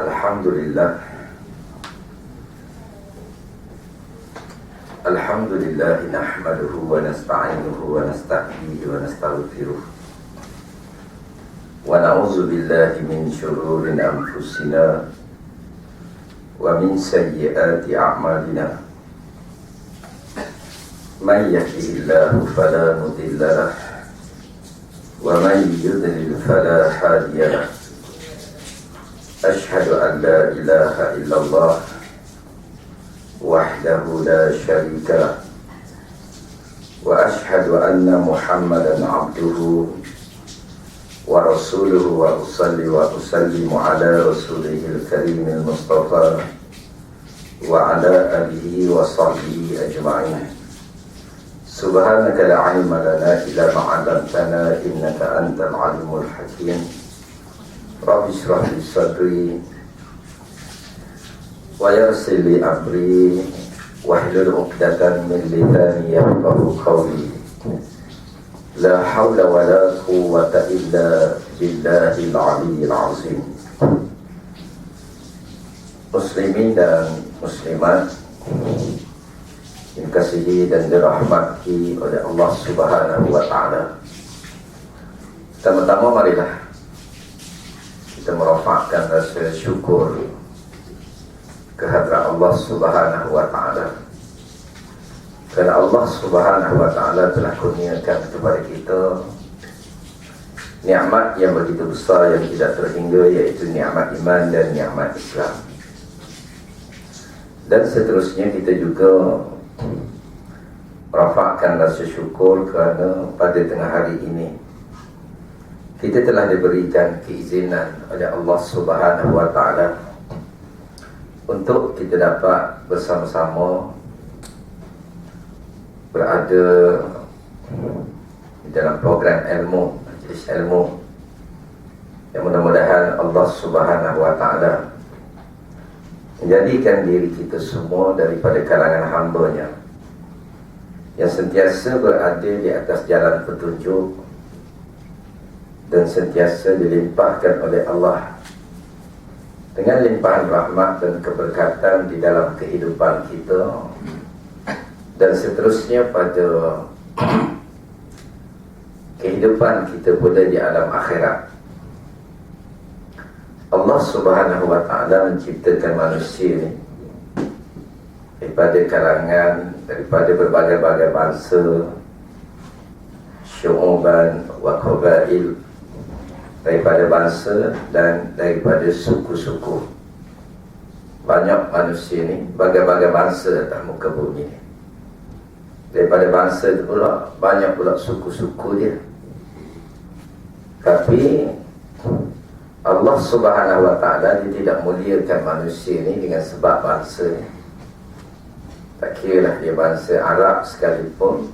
الحمد لله. الحمد لله نحمده ونستعينه ونستهديه ونستغفره. ونعوذ بالله من شرور أنفسنا ومن سيئات أعمالنا. من يهده الله فلا مضل له ومن يضلل فلا هادي له. أشهد أن لا إله إلا الله وحده لا شريك له وأشهد أن محمدا عبده ورسوله وأصلي وأسلم على رسوله الكريم المصطفى وعلى آله وصحبه أجمعين. سبحانك لا علم لنا إلا ما علمتنا إنك أنت العليم الحكيم. Rabbi syrah li sadri Wa yarsili amri. Wahlul uqdatan min lithani yafqahu qawli. La hawla wa la quwata illa billahi al-aliyyil azim. Muslimin dan muslimat Dikasihi dan dirahmati oleh Allah subhanahu wa ta'ala. Pertama-tama marilah kita merofakkan rasa syukur Kehadrat Allah Subhanahu wa Ta'ala. Kerana Allah Subhanahu wa Ta'ala telah kurniakan kepada kita Ni'mat yang begitu besar yang tidak terhingga Iaitu ni'mat iman dan ni'mat Islam. Dan seterusnya kita juga Rafakkan rasa syukur kerana pada tengah hari ini Kita telah diberikan keizinan oleh Allah Subhanahu Wa Taala Untuk kita dapat bersama-sama Berada di dalam program ilmu Majlis ilmu Yang mudah-mudahan Allah Subhanahu Wa Taala menjadikan diri kita semua daripada kalangan hambanya yang sentiasa berada di atas jalan petunjuk dan sentiasa dilimpahkan oleh Allah. Dengan limpahan rahmat dan keberkatan di dalam kehidupan kita dan seterusnya pada kehidupan kita pula di alam akhirat. Allah subhanahu wa ta'ala menciptakan manusia ini daripada kalangan daripada berbagai-bagai bangsa syu'uban wa qabail daripada bangsa dan daripada suku-suku. Banyak manusia ini bagai-bagai bangsa atas muka bumi ini daripada bangsa itu pula banyak pula suku-suku dia. Tapi Allah subhanahu wa ta'ala dia tidak muliakan manusia ini dengan sebab bangsa ini. Tak kira lah dia bangsa Arab sekalipun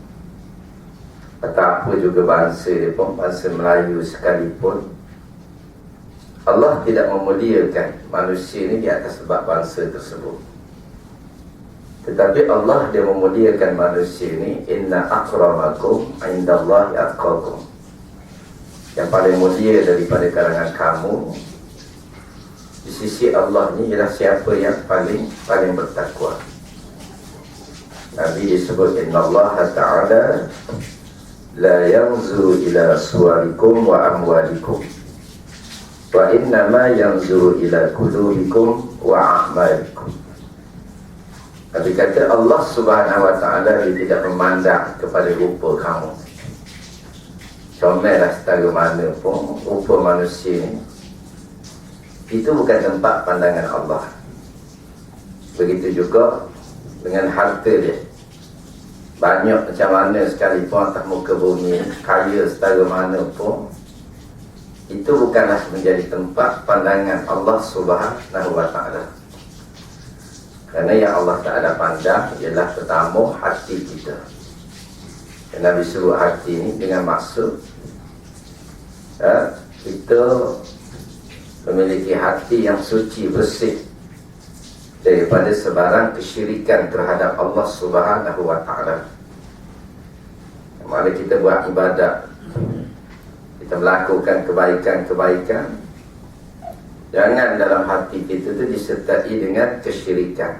Atau apa juga bangsa dia pun Bangsa Melayu sekalipun Allah tidak memuliakan manusia ini di atas sebab bangsa tersebut. Tetapi Allah dia memuliakan manusia ini Inna akramakum indallahi atqakum. Yang paling mulia daripada kalangan kamu di sisi Allah ni ialah siapa yang paling paling bertakwa. Nabi disebut inna Allah Ta'ala la yanzuru ila suwarikum wa amwalikum wa innama yanzuru ila kulubikum wa a'malikum. Nabi kata Allah Subhanahu Wa Ta'ala dia tidak memandang kepada rupa kamu. Comellah setara mana pun Rupa manusia ni Itu bukan tempat pandangan Allah. Begitu juga Dengan harta dia. Banyak macam mana sekalipun Atas muka bumi Kaya setara mana pun Itu bukanlah menjadi tempat Pandangan Allah subhanahu wa ta'ala. Kerana yang Allah Ta'ala pandang Ialah pertama hati kita. Dan Nabi suruh hati ini dengan maksud ya, Kita memiliki hati yang suci, bersih Daripada sebarang kesyirikan terhadap Allah subhanahu wa ta'ala. Mari kita buat ibadat Kita melakukan kebaikan-kebaikan Jangan dalam hati kita itu disertai dengan kesyirikan.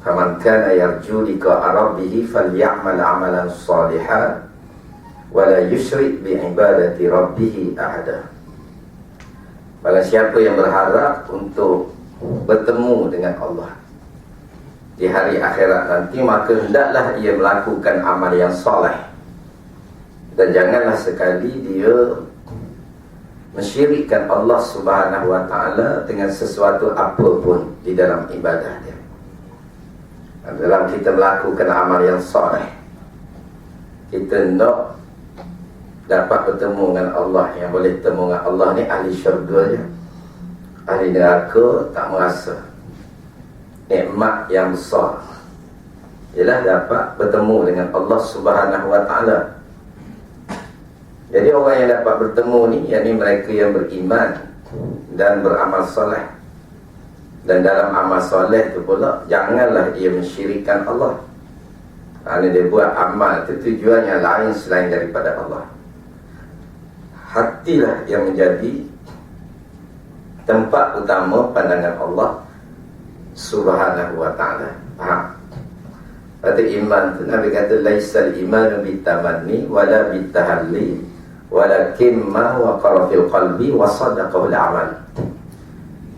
Faman kana yarju liqa rabbih falyamal amalan salihan wa la yusyrik bi ibadati rabbih ahada. Bala siapa yang berharap untuk bertemu dengan Allah di hari akhirat nanti maka hendaklah ia melakukan amal yang soleh dan janganlah sekali dia mensyirikkan Allah Subhanahu wa taala dengan sesuatu apapun di dalam ibadah dia. Dalam kita melakukan amal yang soleh kita nak dapat bertemu dengan Allah yang boleh bertemu dengan Allah ni ahli syurga je. Ahli neraka tak merasa nikmat yang besar. Ialah dapat bertemu dengan Allah Subhanahu wa taala jadi orang yang dapat bertemu ni yakni mereka yang beriman dan beramal soleh. Dan dalam amal soleh tu pula janganlah ia mensyirikkan Allah. Kerana dia buat amal tu tujuan yang lain selain daripada Allah. Hatilah yang menjadi tempat utama pandangan Allah Subhanahu wa taala. Faham? Kata iman tu Nabi kata laisal imanu bitamanni wala bitahalli walakin ma waqara fil qalbi wa sadaqahu al-amal.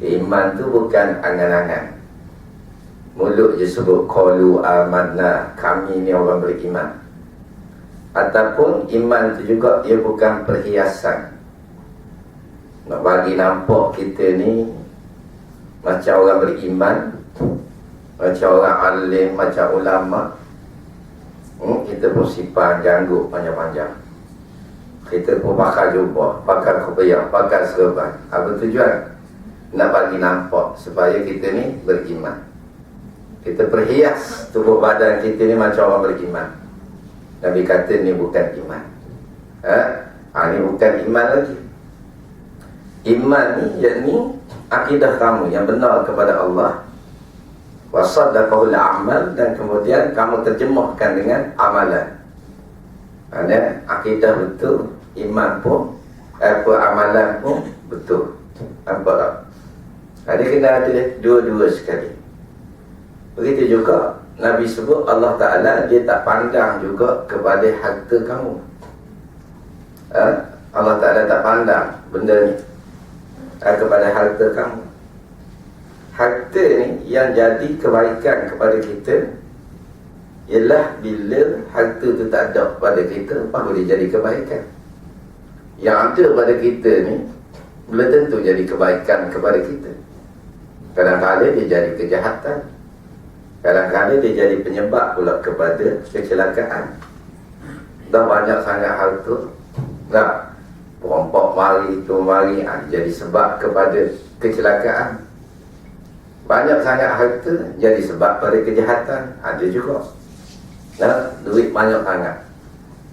Iman tu bukan angan-angan. Mulut je sebut qalu amanna. Kami ni orang beriman. Ataupun iman tu juga ia bukan perhiasan. Nak bagi nampak kita ni macam orang beriman macam orang alim macam ulama hmm, kita pun simpan janggut panjang-panjang kita pun pakai jubah, pakai kopiah, pakai serban. Apa tujuan? Nak bagi nampak supaya kita ni beriman. Kita perhias tubuh badan kita ni macam orang beriman. Nabi kata ni bukan iman. Ha? Ha, ni bukan iman lagi. Iman ni yakni akidah kamu yang benar kepada Allah. Wasaddaqahul amal dan kemudian kamu terjemahkan dengan amalan. Ada akidah betul iman pun apa amalan pun betul. Nampak tak? Ada kena ada dua-dua sekali. Begitu juga Nabi sebut Allah Ta'ala dia tak pandang juga kepada harta kamu. Ha? Allah Ta'ala tak pandang benda ni ha, kepada harta kamu. Harta ni yang jadi kebaikan kepada kita ialah bila harta tu tak ada pada kita apa boleh jadi kebaikan yang ada pada kita ni belum tentu jadi kebaikan kepada kita. Kadang-kadang dia jadi kejahatan. Kadang-kadang dia jadi penyebab pula kepada kecelakaan. Dah banyak sangat harta dah perompok mari tu mari ha, jadi sebab kepada kecelakaan. Banyak sangat harta jadi sebab pada kejahatan. Ada juga. Nah, duit banyak sangat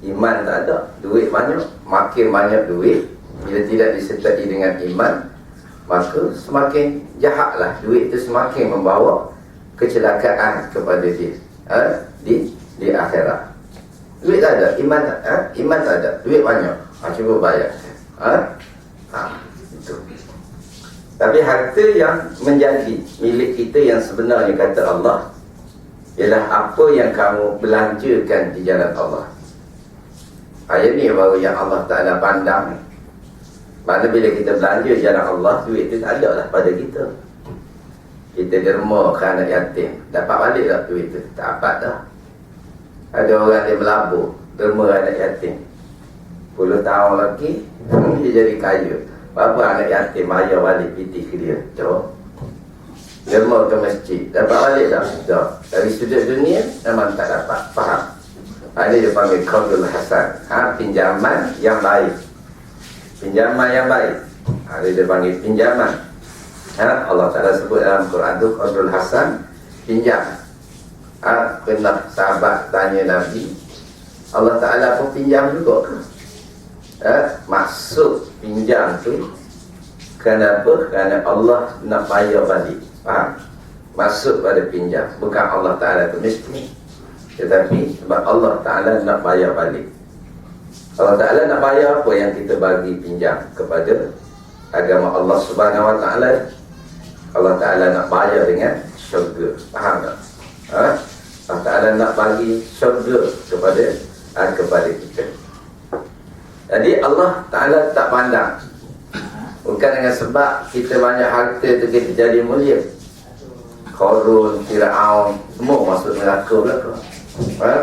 Iman tak ada Duit banyak Makin banyak duit Bila tidak disertai dengan iman Maka semakin jahatlah Duit itu semakin membawa Kecelakaan kepada dia ha? Di di akhirat Duit tak ada Iman tak, ha? Iman tak ada Duit banyak ha, Cuba bayar ha? Ha, itu. Tapi harta yang menjadi milik kita yang sebenarnya kata Allah Ialah apa yang kamu belanjakan di jalan Allah Ayat ni baru yang Allah Ta'ala pandang Mana bila kita belanja jalan Allah Duit itu tak ada lah pada kita. Kita derma ke anak yatim. Dapat balik tak duit itu? Tak dapat dah. Ada orang yang melabur Derma anak yatim. Puluh tahun lagi Dia jadi kaya. Berapa anak yatim bayar balik piti ke dia? Coba Derma ke masjid. Dapat balik? Tak Dari sudut dunia Memang tak dapat. Faham? Ini dia panggil Qadul Hasan. Ha, Pinjaman yang baik. Pinjaman yang baik. Ha, Dia panggil pinjaman. Ha, Allah Ta'ala sebut dalam Quran itu Qadul Hasan Pinjam. Ha, Pernah sahabat tanya Nabi Allah Ta'ala pun pinjam juga? Ha, maksud pinjam tu Kenapa? Kerana Allah nak bayar balik. Faham? Maksud pada pinjam. Bukan Allah Ta'ala tu. Mesti tetapi sebab Allah Ta'ala nak bayar balik. Allah Ta'ala nak bayar apa yang kita bagi pinjam kepada agama Allah Subhanahu Wa Taala? Allah Taala nak bayar dengan syurga. Faham tak? Ha? Allah Taala nak bagi syurga kepada ha, kepada kita. Jadi Allah Taala tak pandang. Bukan dengan sebab kita banyak harta tu kita jadi mulia. Korun, Fir'aun semua masuk neraka belaka ha?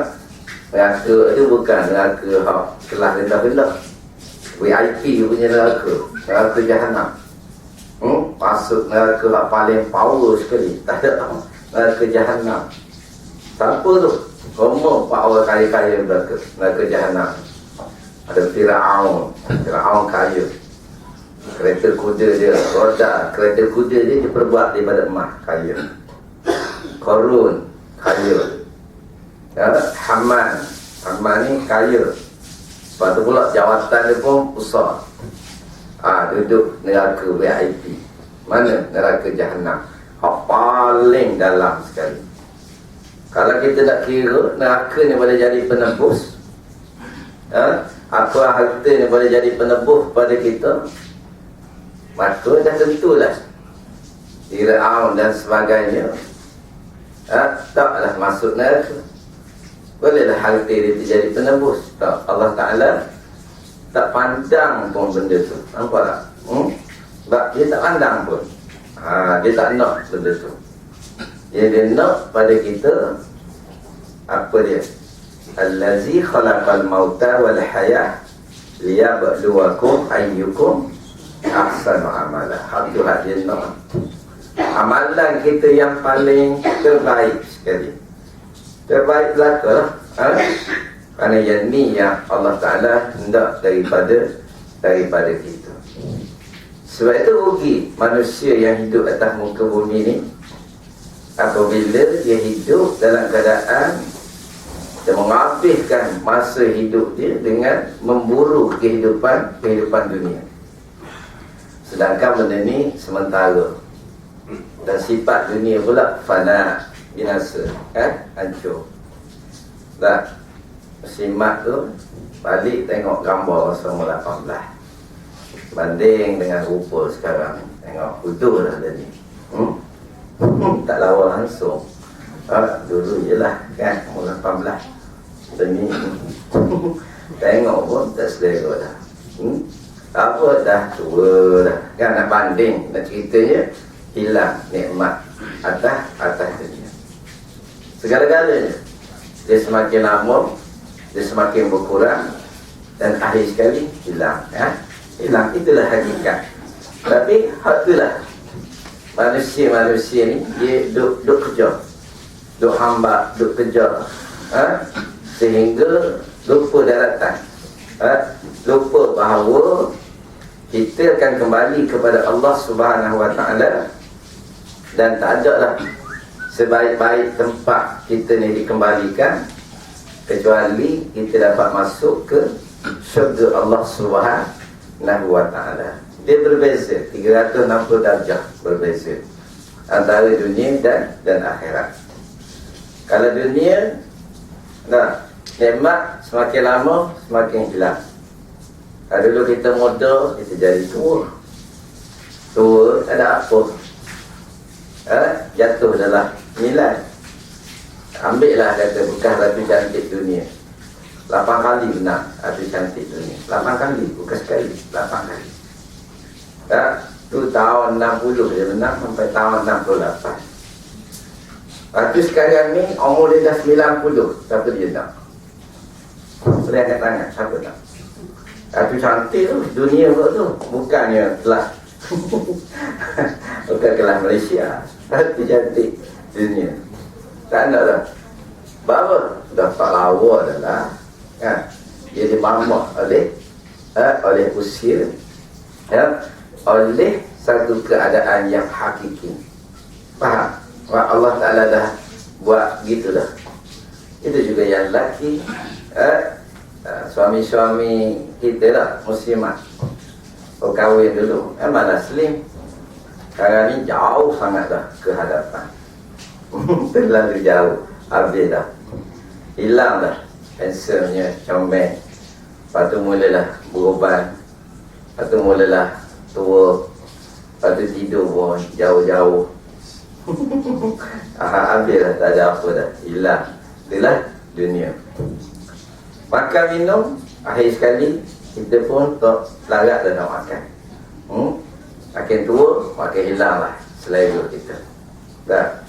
neraka itu bukan neraka hak kelas rendah-rendah VIP punya neraka. Neraka jahanam. Hmm? masuk neraka yang paling power sekali. Tak ada neraka jahanam. Siapa tu? Semua power kaya-kaya neraka. Neraka jahanam. Ada Fir'aun. Fir'aun kaya. Kereta kuda dia roda kereta kuda dia diperbuat daripada emas kaya. Korun kaya ya, Haman Haman ni kaya Lepas tu pula jawatan dia pun besar. Ha, duduk neraka VIP. Mana neraka jahanam? Hak paling dalam sekali. Kalau kita nak kira neraka ni boleh jadi penebus. Ha? Apa harta ni boleh jadi penebus pada kita? Maka dah tentulah. Fir'aun dan sebagainya. Ha? Taklah masuk neraka. Bolehlah harta dia jadi penebus. Tak Allah Ta'ala tak pandang pun benda tu. Nampak tak? Hmm? Sebab dia tak pandang pun. Ha, Dia tak nak benda tu. Dia, dia nak pada kita Apa dia? Allazi khalaqal mauta wal hayah Liyabluwakum ayyukum Ahsanu amala. Hak dia nak. Amalan kita yang paling terbaik sekali terbaik belaka lah. Ha? Kerana yang ni yang Allah Ta'ala hendak daripada daripada kita. Sebab itu rugi manusia yang hidup atas muka bumi ni apabila dia hidup dalam keadaan dia menghabiskan masa hidup dia dengan memburu kehidupan kehidupan dunia. Sedangkan benda ni sementara. Dan sifat dunia pula fana binasa kan? Hancur. Dah simak tu balik tengok gambar semula 18 banding dengan rupa sekarang. Tengok kudu dah tadi hmm? tak lawa langsung. Ha, dulu je lah kan? Umur 18 demi tengok pun tak selera dah. Hmm? apa dah tua dah? Kan nak banding nak ceritanya hilang nikmat atas atas dunia segala-galanya dia semakin lama dia semakin berkurang dan akhir sekali hilang ya? hilang itulah hakikat tapi itulah manusia-manusia ni dia duk, duk kerja duk hamba, duk kerja ha? sehingga lupa daratan ha? lupa bahawa kita akan kembali kepada Allah Subhanahu Wa Taala dan tak ada lah sebaik-baik tempat kita ni dikembalikan kecuali kita dapat masuk ke syurga Allah Subhanahu wa taala. Dia berbeza 360 darjah berbeza antara dunia dan dan akhirat. Kalau dunia nah nikmat semakin lama semakin hilang. Kalau dulu kita muda kita jadi tua. Tua tak ada apa. Eh, jatuh dalam Nilai Ambil lah kata bekas Ratu Cantik Dunia. Lapan kali benar Ratu Cantik Dunia. Lapan kali Bukan sekali Lapan kali. Tak Tu tahun 60 dia menang Sampai tahun 68 Ratu sekarang ni Umur dia dah 90 Siapa dia nak. Boleh angkat tangan Siapa nak Ratu Cantik tu Dunia pun tu Bukannya telah Bukan kelas Malaysia. Ratu Cantik dunia tak dah. Bahawa dah tak lawa dah lah. Kan? Dia dimamak oleh eh, oleh usia ya, oleh satu keadaan yang hakiki. Faham? Allah Ta'ala dah buat gitu dah itu juga yang lelaki eh, eh, suami-suami kita lah muslimat. Oh kahwin dulu memang dah slim. Sekarang ni jauh sangat dah ke hadapan terlalu jauh habis dah. Hilang dah. Handsomenya comel. Lepas tu mulalah beruban lepas tu mulalah tua. Lepas tu tidur pun jauh-jauh. Ah, Habis lah, tak ada apa dah. Hilang. Itulah dunia. Makan minum Akhir sekali Kita pun tak larat dah nak makan. Hmm? Makin tua Makin hilang lah Selera kita. Dah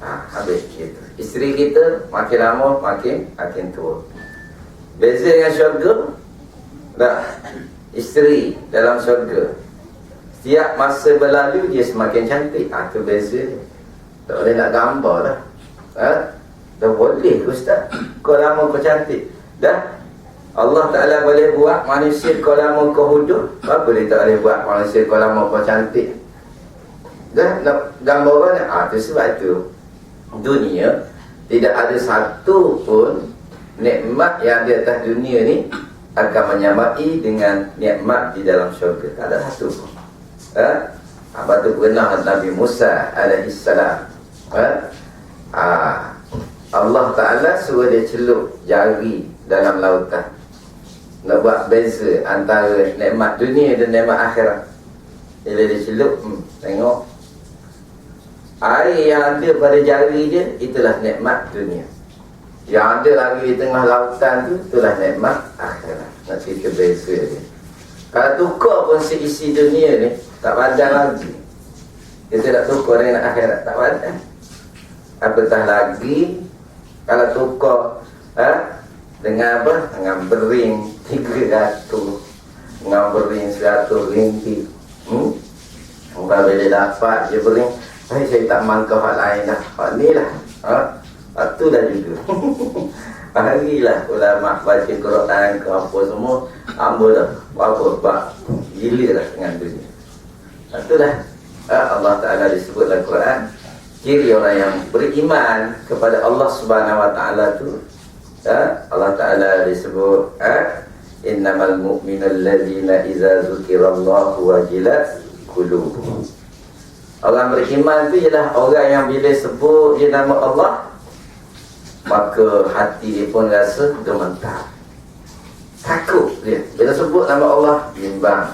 ha, Habis gitu Isteri kita Makin lama Makin Makin tua. Beza dengan syurga? Dah Isteri dalam syurga. Setiap masa berlalu Dia semakin cantik. Ha, Itu beza Tak boleh nak gambar dah. Ha? Tak boleh Ustaz. Kau lama kau cantik. Dah Allah Ta'ala boleh buat manusia kau lama kau huduh Apa dia tak boleh buat manusia kau lama kau cantik? Dah nak gambar banyak Ah, itu sebab itu Dunia Tidak ada satu pun Nikmat yang di atas dunia ni Akan menyamai dengan nikmat di dalam syurga Tak ada satu pun ha? Apa tu pernah Nabi Musa alaihissalam ha? ha? Allah Ta'ala suruh dia celup jari dalam lautan Nak buat beza antara nikmat dunia dan nikmat akhirat Bila dia celup, hmm, tengok Air yang ada pada jari dia, itulah nikmat dunia. Yang ada lagi di tengah lautan tu, itulah nikmat akhirat. Nanti kita beza dia. Kalau tukar pun seisi dunia ni, tak padan lagi. Kita tak tukar dengan akhirat, tak padan Apatah lagi Kalau tukar ha? Dengan apa? Dengan bering Tiga ratus. Dengan bering seratus ringgit. Hmm? Orang bila dapat je bering Hai, saya tak mangkau hal lain dah Hal ni lah. Ha? Itu dah juga. Bahagilah ulama baca Quran ke apa semua Amba dah Apa Bak Gila lah dengan dunia. Itu dah ha? Allah Ta'ala disebut dalam Quran ciri orang yang beriman kepada Allah Subhanahu wa taala tu ya Allah taala disebut ha? Innamal mu'minal ladzina idza dzukirallahu wajilat qulubuhum Orang beriman tu ialah orang yang bila sebut dia nama Allah maka hati dia pun rasa gemetar. Takut dia. Bila sebut nama Allah bimbang.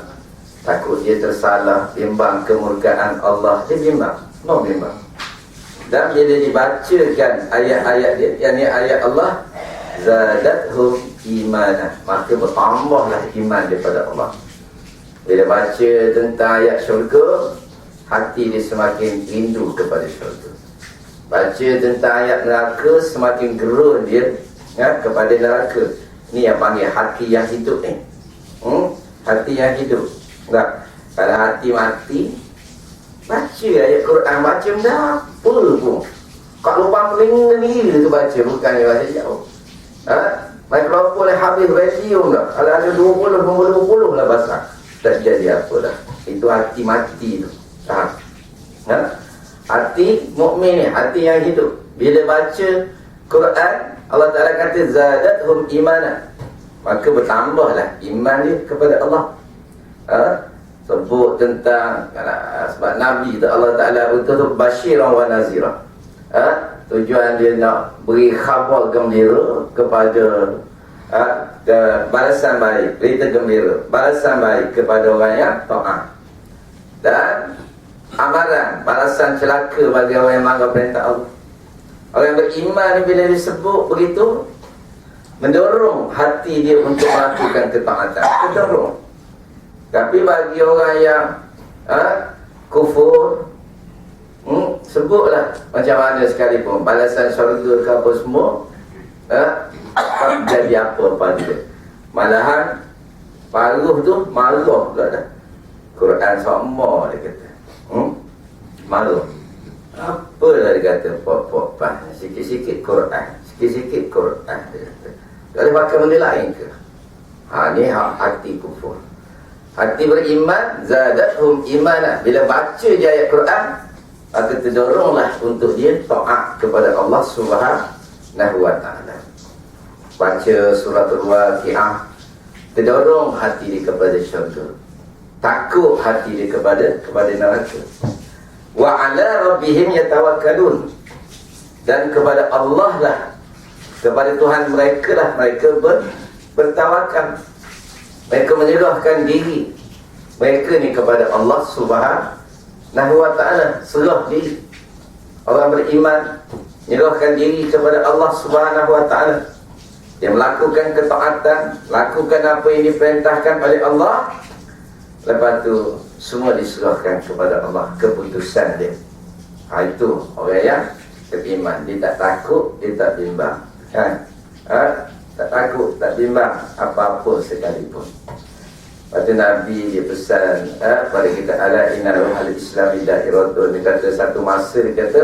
Takut dia tersalah bimbang kemurkaan Allah dia bimbang. No bimbang. Dan bila dibacakan ayat-ayat dia yang ni ayat Allah zadathum imanah maka bertambahlah iman daripada Allah. Bila baca tentang ayat syurga hati dia semakin rindu kepada syurga baca tentang ayat neraka semakin gerun dia ya, kepada neraka ni yang panggil hati yang hidup ni hmm? hati yang hidup tak kalau hati mati Baca ayat Quran baca benda apa pun. Kat lubang telinga ni tu baca bukan dia baca jauh. Ha? Mikrofon yang habis radio dah. Kalau ada 20 20 lah basah. Tak jadi apa dah. Itu hati mati tu. Ha? Ha? Hati mukmin ni, hati yang hidup. Bila baca Quran, Allah Taala kata zadathum imana. Maka bertambahlah iman dia kepada Allah. Ha? sebut tentang uh, sebab Nabi itu Allah Ta'ala betul-betul basyiran wa nazira ha? tujuan dia nak beri khabar gembira kepada ha? ke balasan baik berita gembira balasan baik kepada orang yang taat dan amaran balasan celaka bagi orang yang melanggar perintah Allah. Orang yang beriman bila disebut begitu mendorong hati dia untuk melakukan ketaatan. Mendorong. Tapi bagi orang yang ha, kufur hmm, Sebutlah macam mana sekalipun. Balasan syurga ke apa semua ha, Jadi apa pada dia. Malahan Paruh tu marah pula dah. Quran sama dia kata hmm? Marah Apa lah dia kata? Pok-pok pah Sikit-sikit Quran. Sikit-sikit Quran dia kata. Boleh pakai benda lain ke? Ha ni hati kufur. Hati beriman Zadathum imanah Bila baca je ayat Quran Maka terdoronglah untuk dia Taat kepada Allah Subhanahu wa ta'ala. Baca surat Al-Waqi'ah Terdorong hati dia kepada syurga Takut hati dia kepada Kepada neraka. Wa ala rabbihim yatawakkalun. Dan kepada Allah lah Kepada Tuhan mereka lah Mereka ber, bertawakal. Mereka menyerahkan diri. Mereka ni kepada Allah subhanahu wa ta'ala Serah diri. Orang beriman Nyerahkan diri kepada Allah subhanahu wa ta'ala. Dia melakukan ketaatan Lakukan apa yang diperintahkan oleh Allah Lepas tu Semua diserahkan kepada Allah Keputusan dia ha, Itu orang yang beriman Dia tak takut, dia tak bimbang kan? ha? Tak takut, tak bimbang Apa-apa sekalipun Lepas Nabi dia pesan ha, Pada kita Ala inna islam Ida'iratun Dia kata satu masa Dia kata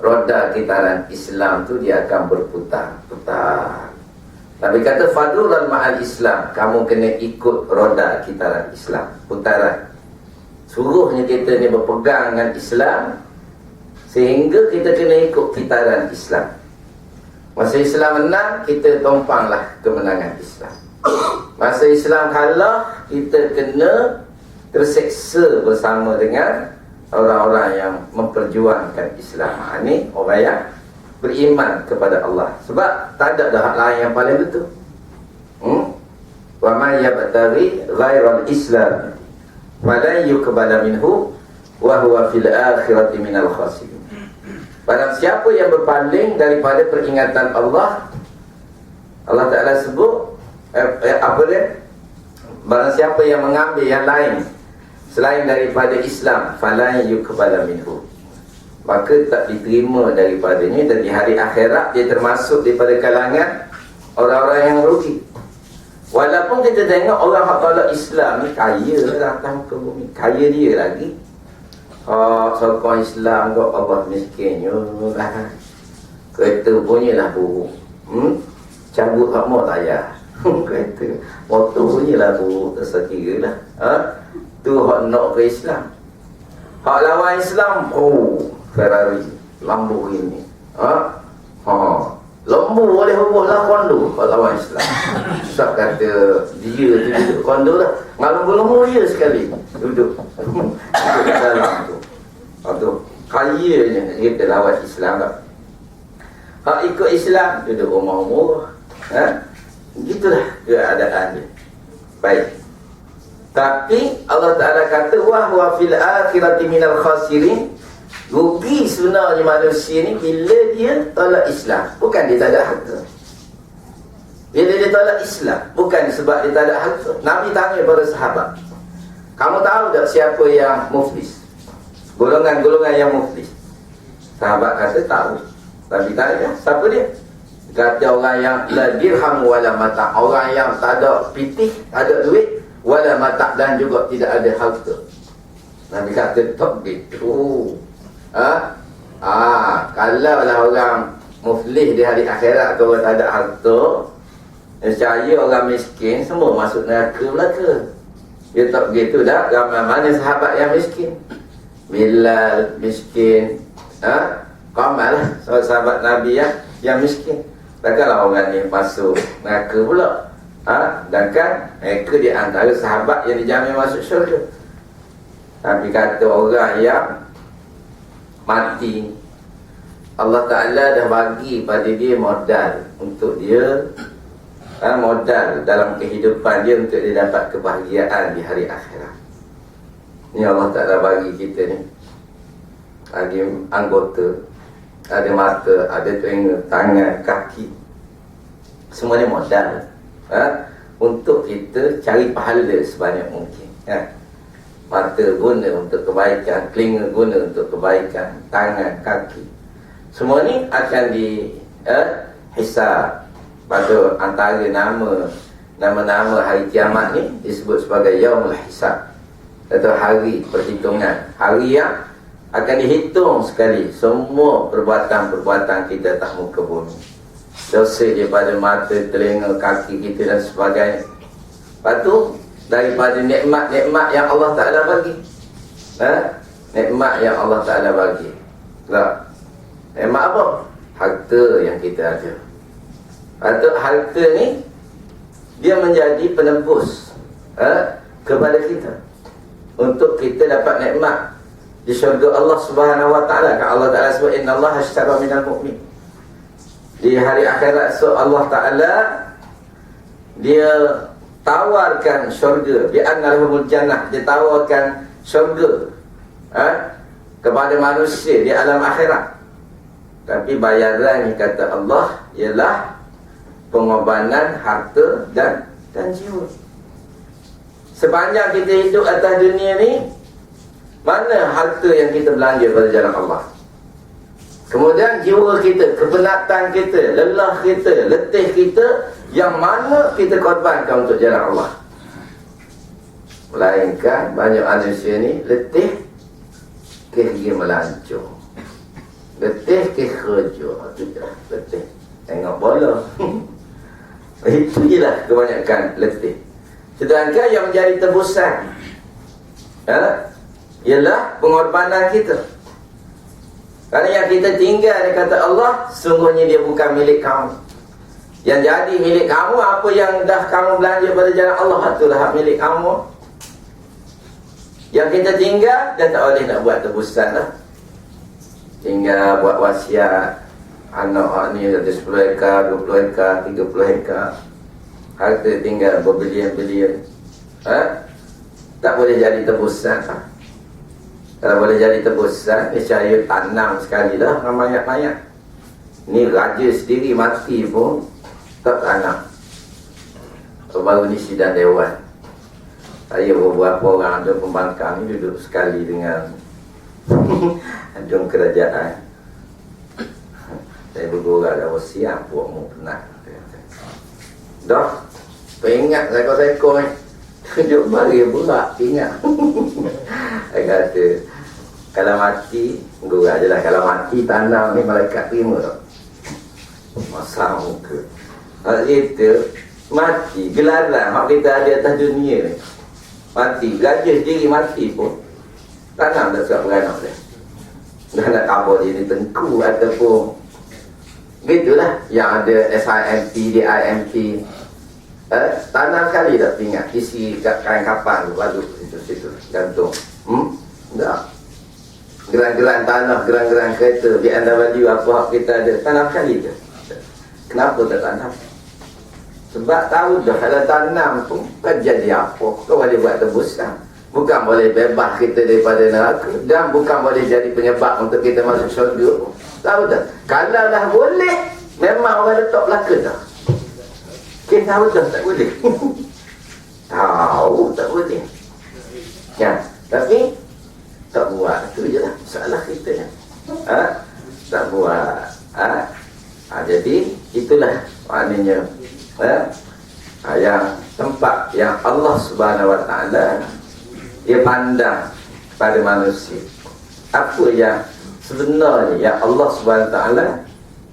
Roda kitaran Islam tu Dia akan berputar Putar Nabi kata Fadulan ma'al Islam Kamu kena ikut roda kitaran Islam Putaran. Suruhnya kita ni berpegang dengan Islam Sehingga kita kena ikut kitaran Islam. Masa Islam menang Kita tumpanglah kemenangan Islam. Masa Islam kalah Kita kena terseksa bersama dengan orang-orang yang memperjuangkan Islam. Ha, ini orang yang beriman kepada Allah. Sebab tak ada dah lain yang paling betul. Hmm? Wa man yabtaghi ghairal Islam fala yuqbala minhu wa huwa fil akhirati minal khasirin. Barang siapa yang berpaling daripada peringatan Allah Allah Taala sebut eh, eh, apa dia? Barang siapa yang mengambil yang lain selain daripada Islam falan yuqbala minhu maka tak diterima daripadanya dan di hari akhirat dia termasuk daripada kalangan orang-orang yang rugi walaupun kita tengok orang yang tolak Islam ni kaya lah datang ke bumi kaya dia lagi Oh, sokong Islam kau Allah miskin lah. Kereta punya lah buruk. Hmm? Cabut hak mau tak ya? Kereta. Motor punya lah buruk. Tersekira lah. Ha? Tu hak nak ke Islam. Hak lawan Islam, oh, Ferrari, Lamborghini. Ha? Ha. Lembu boleh hubung lah kondo hak lawan Islam. Susah kata dia tu duduk kondo lah. Ngalung-ngalung dia sekali duduk. duduk dalam tu. Ha tu. Kayanya kita lawan Islam tak? Hak ikut Islam duduk rumah-rumah. Ha? Gitulah keadaan dia. Baik. Tapi Allah Ta'ala kata Wah wa fil akhirati minal khasirin Rugi sebenarnya manusia ni Bila dia tolak Islam. Bukan dia tak ada harta. Bila dia tolak Islam Bukan sebab dia tak ada harta. Nabi tanya kepada sahabat Kamu tahu tak siapa yang muflis? Golongan-golongan yang muflis. Sahabat kata tahu. Nabi tanya siapa dia? Kata orang yang La dirham wala mata Orang yang tak ada pitih Tak ada duit wala mata dan juga tidak ada harta. Nabi kata tak gitu. Ha? Ah, kalau lah orang muflih di hari akhirat kalau tak ada harta, nescaya orang miskin semua masuk neraka belaka. Dia tak begitu dah. Ramai mana sahabat yang miskin? Bilal miskin. Ha? Kamal lah. Sahabat Nabi ya, yang miskin. Takkanlah orang ni masuk neraka pula ha? dan kan mereka di antara sahabat yang dijamin masuk syurga tapi kata orang yang mati Allah Ta'ala dah bagi pada dia modal untuk dia ha, modal dalam kehidupan dia untuk dia dapat kebahagiaan di hari akhirat ni Allah Ta'ala bagi kita ni lagi anggota ada mata, ada telinga, tangan, kaki semuanya modal ha? untuk kita cari pahala sebanyak mungkin ha? Mata guna untuk kebaikan telinga guna untuk kebaikan tangan, kaki semua ni akan di ha? hisab pada antara nama nama-nama hari kiamat ni disebut sebagai yaumul hisab atau hari perhitungan hari yang akan dihitung sekali semua perbuatan-perbuatan kita tak muka bumi dosa daripada mata, telinga, kaki kita dan sebagainya. Lepas tu, daripada nikmat-nikmat yang Allah Ta'ala bagi. Ha? Nikmat yang Allah Ta'ala bagi. Tak? Nikmat apa? Harta yang kita ada. Harta, harta ni, dia menjadi penembus ha? kepada kita. Untuk kita dapat nikmat di syurga Allah Subhanahu Wa Ta'ala. Kan Allah Ta'ala sebut, Inna Allah hashtara minal mu'min di hari akhirat so Allah Ta'ala dia tawarkan syurga. Bi annahumul jannah. Dia tawarkan syurga ha? kepada manusia di alam akhirat. Tapi bayaran kata Allah ialah pengorbanan harta dan dan jiwa. Sepanjang kita hidup atas dunia ni mana harta yang kita belanja pada jalan Allah Kemudian jiwa kita, kepenatan kita, lelah kita, letih kita Yang mana kita korbankan untuk jalan Allah? Melainkan banyak manusia ni letih Pergi melancur Letih ke kerja. Letih. Tengok bola. Itu je lah kebanyakan letih. Sedangkan yang menjadi tebusan ha? Ialah pengorbanan kita kerana yang kita tinggal dia kata Allah Sungguhnya dia bukan milik kamu. Yang jadi milik kamu Apa yang dah kamu belanja pada jalan Allah Itulah milik kamu. Yang kita tinggal Dia tak boleh nak buat tebusan lah. Tinggal buat wasiat. Anak ni ada 10 ekar 20 ekar 30 ekar. Harta tinggal berbilion-bilion ha? Tak boleh jadi tebusan. ha? Kalau boleh jadi tebusan, saya tanam sekali lah mayat-mayat. Ni raja sendiri mati pun tak tanam. Baru ni sidang dewan. Saya beberapa orang ada pembangkang ni duduk sekali dengan adung kerajaan. Saya bergurau dah siap buat mu penat. Dah, peringat saya kau-seko ni. Tunjuk bagi berat ingat. Saya kata, kalau mati, gurau je lah. Kalau mati, tanam ni malaikat terima tak? Masa muka. Kalau kita, mati, gelaran mak kita ada atas dunia ni. Mati, gajah sendiri mati pun. Tanam tak suka beranak dia. Dah nak kabur ni tengku ataupun Gitulah yang ada SIMP, DIMP eh, Tanam kali tak tinggal Isi kain kapal tu Lalu situ-situ Gantung Hmm? Tak Geran-geran tanah, geran-geran kereta Di anda baju apa hak kita ada. Tanam kali je. Kenapa tak tanam? Sebab tahu dah kalau tanam pun Kan jadi apa? Kau boleh buat tebusan Bukan boleh bebas kita daripada neraka. Dan bukan boleh jadi penyebab Untuk kita masuk syurga. Tahu tak? Kalau dah boleh Memang orang letak belaka dah. Kita tahu dah tak boleh? Tahu tak boleh. Ya, tapi tak buat itu je lah salah kita ya. ha? tak buat ha? Ha, jadi itulah maknanya ha? Ha, yang tempat yang Allah subhanahu wa ta'ala dia pandang pada manusia apa yang sebenarnya yang Allah subhanahu wa ta'ala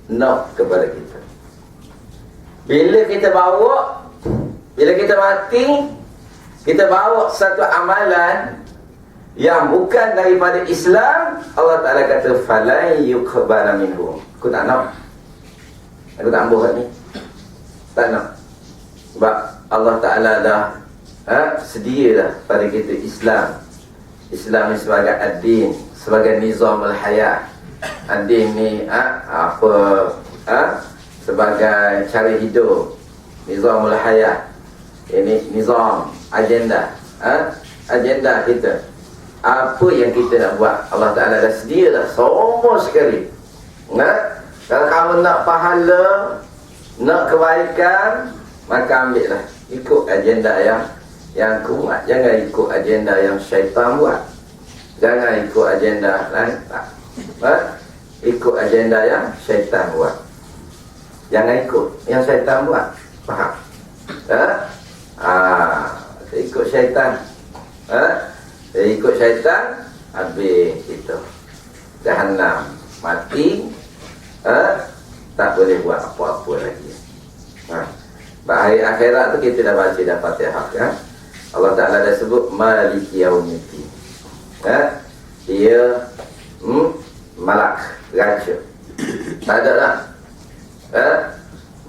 nak kepada kita bila kita bawa bila kita mati kita bawa satu amalan yang bukan daripada Islam Allah Taala kata falai yuqbala minhum. Aku tak nak. Aku tak ambil ni. Tak nak. Sebab Allah Taala dah ha, sedia dah pada kita Islam. Islam ni sebagai ad-din sebagai nizam al-hayat ad-din ni ha, apa ha, sebagai cara hidup. Nizam al-hayat ini nizam agenda. Ha, agenda kita apa yang kita nak buat Allah Ta'ala dah sedia dah semua sekali nah? kalau kamu nak pahala nak kebaikan maka ambil lah ikut agenda yang yang kuat jangan ikut agenda yang syaitan buat jangan ikut agenda lain tak ha? ikut agenda yang syaitan buat jangan ikut yang syaitan buat faham ha? Ah, ikut syaitan ha? Dia ikut syaitan Habis itu Jahannam Mati ha? Tak boleh buat apa-apa lagi ha? Bahaya akhirat tu kita dah baca dah fatihah kan? Allah Ta'ala dah sebut Maliki yaumiti ha? Dia hmm, Malak Raja Tak ada lah ha?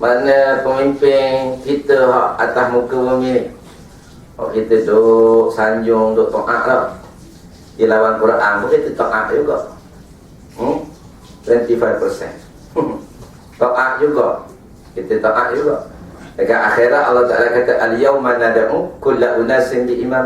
Mana pemimpin kita atas muka bumi ni kalau kita duduk sanjung, duduk to'ak lah. Dia lawan Quran pun kita to'ak juga. Hmm? 25% To'ak juga. Kita to'ak juga. Dekat akhirat Allah Ta'ala kata Al-yawma nada'u kulla unasin bi imam